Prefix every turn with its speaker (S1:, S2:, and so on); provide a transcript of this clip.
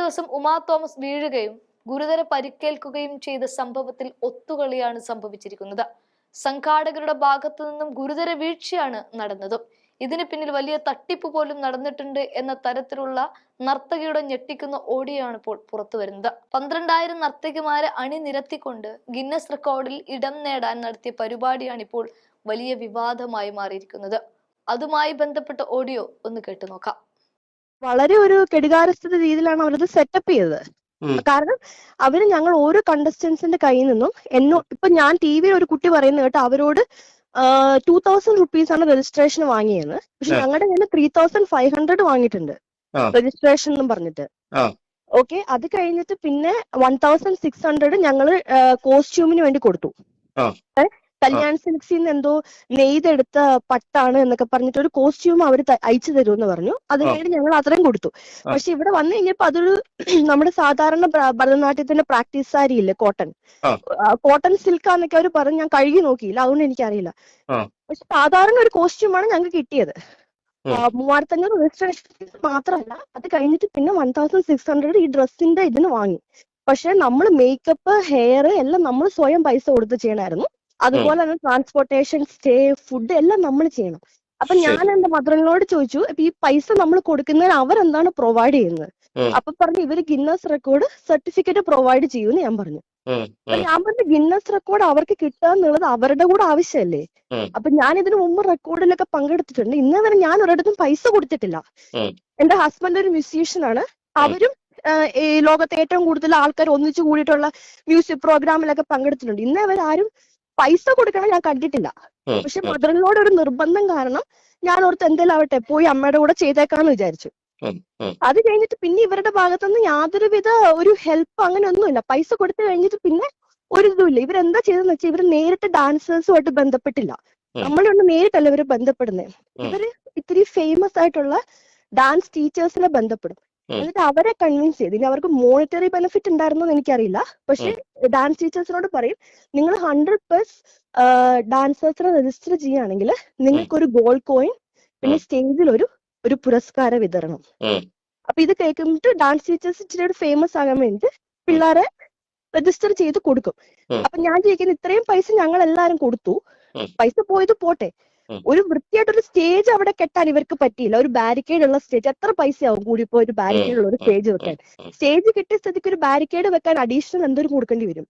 S1: ദിവസം ഉമാ തോമസ് വീഴുകയും ഗുരുതര പരിക്കേൽക്കുകയും ചെയ്ത സംഭവത്തിൽ ഒത്തുകളിയാണ് സംഭവിച്ചിരിക്കുന്നത്. സംഘാടകരുടെ ഭാഗത്തു നിന്നും ഗുരുതര വീഴ്ചയാണ് നടന്നതും. ഇതിന് പിന്നിൽ വലിയ തട്ടിപ്പ് പോലും നടന്നിട്ടുണ്ട് എന്ന തരത്തിലുള്ള നർത്തകിയുടെ ഞെട്ടിക്കുന്ന ഓഡിയോ ആണ് ഇപ്പോൾ പുറത്തു വരുന്നത്. പന്ത്രണ്ടായിരം നർത്തകിമാരെ അണിനിരത്തിക്കൊണ്ട് ഗിന്നസ് റെക്കോർഡിൽ ഇടം നേടാൻ നടത്തിയ പരിപാടിയാണ് ഇപ്പോൾ വലിയ വിവാദമായി മാറിയിരിക്കുന്നത്. അതുമായി ബന്ധപ്പെട്ട ഓഡിയോ ഒന്ന് കേട്ടു നോക്കാം
S2: വളരെ ഒരു കെടുകാരസ്ഥത രീതിയിലാണ് അവരത് സെറ്റപ്പ് ചെയ്തത്. കാരണം അവർ ഞങ്ങൾ ഓരോ കണ്ടസ്റ്റൻസിന്റെ കയ്യിൽ നിന്നും എന്നോ ഇപ്പൊ ഞാൻ ടി വിയിൽ ഒരു കുട്ടി പറയുന്നത് കേട്ടോ അവരോട് ടൂ തൗസൻഡ് റുപ്പീസ് ആണ് രജിസ്ട്രേഷൻ വാങ്ങിയത് പക്ഷെ. ഞങ്ങളുടെ കയ്യിൽ ത്രീ തൗസൻഡ് ഫൈവ് ഹൺഡ്രഡ് വാങ്ങിയിട്ടുണ്ട്. രജിസ്ട്രേഷൻ എന്നും പറഞ്ഞിട്ട്. ഓക്കെ അത് കഴിഞ്ഞിട്ട് പിന്നെ വൺ തൗസൻഡ് സിക്സ് ഹൺഡ്രഡ് ഞങ്ങൾ കോസ്റ്റ്യൂമിന് വേണ്ടി കൊടുത്തു. കല്യാൺ സിൽക്സിൽ നിന്ന് എന്തോ നെയ്തെടുത്ത പട്ടാണ് എന്നൊക്കെ പറഞ്ഞിട്ട് ഒരു കോസ്റ്റ്യൂം അവർ അയച്ചു എന്ന് പറഞ്ഞു. അത്
S3: ആ.
S2: കഴിഞ്ഞ് ഞങ്ങൾ അത്രയും കൊടുത്തു. പക്ഷെ ഇവിടെ വന്നു കഴിഞ്ഞപ്പോ അതൊരു നമ്മുടെ സാധാരണ ഭരതനാട്യത്തിന്റെ പ്രാക്ടീസ് സാരി ഇല്ലേ കോട്ടൺ. കോട്ടൺ സിൽക്കാന്നൊക്കെ അവർ പറഞ്ഞു ഞാൻ കഴുകി നോക്കിയില്ല. അതുകൊണ്ട് എനിക്കറിയില്ല. പക്ഷെ സാധാരണ ഒരു കോസ്റ്റ്യൂമാണ് ഞങ്ങൾക്ക് കിട്ടിയത്. മൂവായിരത്തഞ്ഞൂറ് രജിസ്ട്രേഷൻ മാത്രമല്ല അത് കഴിഞ്ഞിട്ട് പിന്നെ വൺ തൗസൻഡ് സിക്സ് ഹൺഡ്രഡ് ഈ ഡ്രസ്സിന്റെ ഇതിന് വാങ്ങി. പക്ഷെ നമ്മൾ മേക്കപ്പ് ഹെയർ എല്ലാം നമ്മൾ സ്വയം പൈസ കൊടുത്ത് ചെയ്യണമായിരുന്നു. അതുപോലെ തന്നെ ട്രാൻസ്പോർട്ടേഷൻ സ്റ്റേ ഫുഡ് എല്ലാം നമ്മൾ ചെയ്യണം. അപ്പൊ ഞാൻ എന്റെ മദറിനോട് ചോദിച്ചു അപ്പൊ ഈ പൈസ നമ്മൾ കൊടുക്കുന്നതിന് അവരെന്താണ് പ്രൊവൈഡ് ചെയ്യുന്നത്. അപ്പൊ പറഞ്ഞു ഇവർ ഗിന്നസ് റെക്കോർഡ് സർട്ടിഫിക്കറ്റ് പ്രൊവൈഡ് ചെയ്യുമെന്ന് ഞാൻ പറഞ്ഞു. ഞാൻ പറഞ്ഞു ഗിന്നസ് റെക്കോർഡ് അവർക്ക് കിട്ടുക എന്നുള്ളത് അവരുടെ കൂടെ ആവശ്യമല്ലേ. അപ്പൊ ഞാൻ ഇതിനു മുമ്പ് റെക്കോർഡിലൊക്കെ പങ്കെടുത്തിട്ടുണ്ട്. ഇന്നേ വരെ ഞാൻ ഒരിടത്തും പൈസ കൊടുത്തിട്ടില്ല. എന്റെ ഹസ്ബൻഡ് ഒരു മ്യൂസീഷ്യൻ ആണ്. അവരും ഈ ലോകത്തെ ഏറ്റവും കൂടുതൽ ആൾക്കാർ ഒന്നിച്ചു കൂടിയിട്ടുള്ള മ്യൂസിക് പ്രോഗ്രാമിലൊക്കെ പങ്കെടുത്തിട്ടുണ്ട്. ഇന്നേ വരെ ആരും പൈസ കൊടുക്കണം ഞാൻ കണ്ടിട്ടില്ല പക്ഷെ മദറിനോട് ഒരു നിർബന്ധം കാരണം ഞാൻ ഓർത്ത് എന്തെങ്കിലും ആവട്ടെ പോയി അമ്മയുടെ കൂടെ ചെയ്തേക്കാന്ന് വിചാരിച്ചു. അത് കഴിഞ്ഞിട്ട് പിന്നെ ഇവരുടെ ഭാഗത്തുനിന്ന് യാതൊരുവിധ ഒരു ഹെൽപ്പ് അങ്ങനെ ഒന്നുമില്ല പൈസ കൊടുത്തു കഴിഞ്ഞിട്ട് പിന്നെ ഒരു ഇതുമില്ല ഇവരെന്താ ചെയ്തെന്ന് വെച്ചാൽ ഇവർ നേരിട്ട് ഡാൻസേഴ്സുമായിട്ട് ബന്ധപ്പെട്ടില്ല. നമ്മളൊന്ന് നേരിട്ടല്ല ഇവർ ബന്ധപ്പെടുന്നത്. ഇവർ ഇത്തിരി ഫേമസ് ആയിട്ടുള്ള ഡാൻസ് ടീച്ചേഴ്സിനെ ബന്ധപ്പെടും. എന്നിട്ട് അവരെ കൺവിൻസ് ചെയ്ത് ഇനി അവർക്ക് മോണിറ്ററി ബെനിഫിറ്റ് ഉണ്ടായിരുന്നോ എന്ന് എനിക്കറിയില്ല. പക്ഷെ ഡാൻസ് ടീച്ചേഴ്സിനോട് പറയും നിങ്ങൾ ഹൺഡ്രഡ് പ്ലസ് ഡാൻസേഴ്സിനെ രജിസ്റ്റർ ചെയ്യുകയാണെങ്കിൽ നിങ്ങൾക്കൊരു ഗോൾഡ് കോയിൻ പിന്നെ സ്റ്റേജിൽ ഒരു ഒരു പുരസ്കാര വിതരണം. അപ്പൊ ഇത് കേൾക്കുമ്പോൾ ഡാൻസ് ടീച്ചേഴ്സ് ഇച്ചിരി ഒരു ഫേമസ് ആകാൻ വേണ്ടി പിള്ളേരെ രജിസ്റ്റർ ചെയ്ത് കൊടുക്കും. അപ്പൊ ഞാൻ ചോദിക്കുന്നത് ഇത്രയും പൈസ ഞങ്ങൾ എല്ലാരും കൊടുത്തു പൈസ പോയത് പോട്ടെ. ഒരു വൃത്തിയായിട്ടൊരു സ്റ്റേജ് അവിടെ കെട്ടാൻ ഇവർക്ക് പറ്റിയില്ല. ഒരു ബാരിക്കേഡ് ഉള്ള സ്റ്റേജ് എത്ര പൈസയാവും കൂടിപ്പോ ഒരു ബാരിക്കേഡ് ഉള്ള ഒരു സ്റ്റേജ് വെക്കാൻ. സ്റ്റേജ് കിട്ടിയ സ്ഥിതിക്ക് ഒരു ബാരിക്കേഡ് വെക്കാൻ അഡീഷണൽ എന്തൊരു കൊടുക്കേണ്ടി വരും.